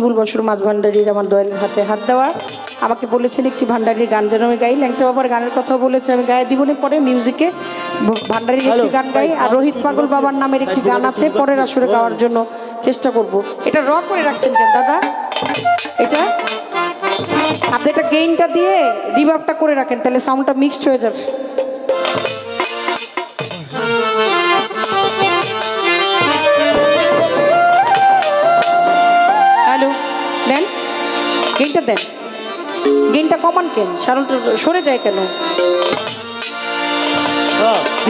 বিপুল বছর মাছ ভান্ডারির আমার দয়ালের হাতে হাত দেওয়া। আমাকে বলেছেন একটি ভান্ডারির গান যেন আমি গাই। ল্যাংটা বাবার গানের কথাও বলেছে, আমি গায়ে দিব না। পরে মিউজিকে ভান্ডারির একটি গান গাই আর রোহিত পাগল বাবার নামের একটি গান আছে, পরের আসরে গাওয়ার জন্য চেষ্টা করব। এটা র করে রাখছেন কেন দাদা? এটা? আপনি একটা গেইনটা দিয়ে রিভাবটা করে রাখেন, তাহলে সাউন্ডটা মিক্সড হয়ে যাবে। দেন। গেইনটা কমান কেন? সারণটা সরে যায় কেন?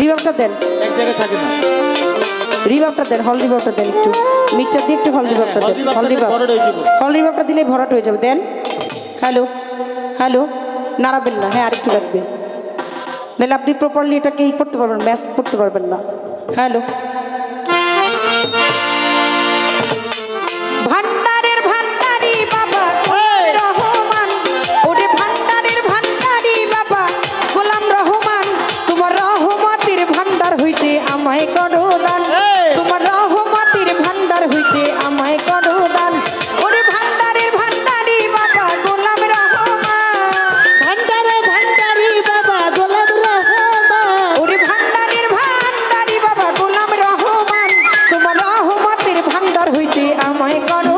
রিভাবটা দেন। এক জায়গায় থাকে না। রিভাবটা দেন হল রিভাবটা দেন একটু। মিক্সচার দিয়ে একটু হল রিভাবটা দেন। হল রিভাব। হল রিভাবটা দিলে ভরাট হয়ে যাবে। দেন। হ্যালো হ্যালো নাড়াবেন না। হ্যাঁ আরেকটু রাখবেন। তাহলে আপনি প্রপারলি এটাকে ই করতে পারবেন ম্যাচ করতে পারবেন না। হ্যালো ময়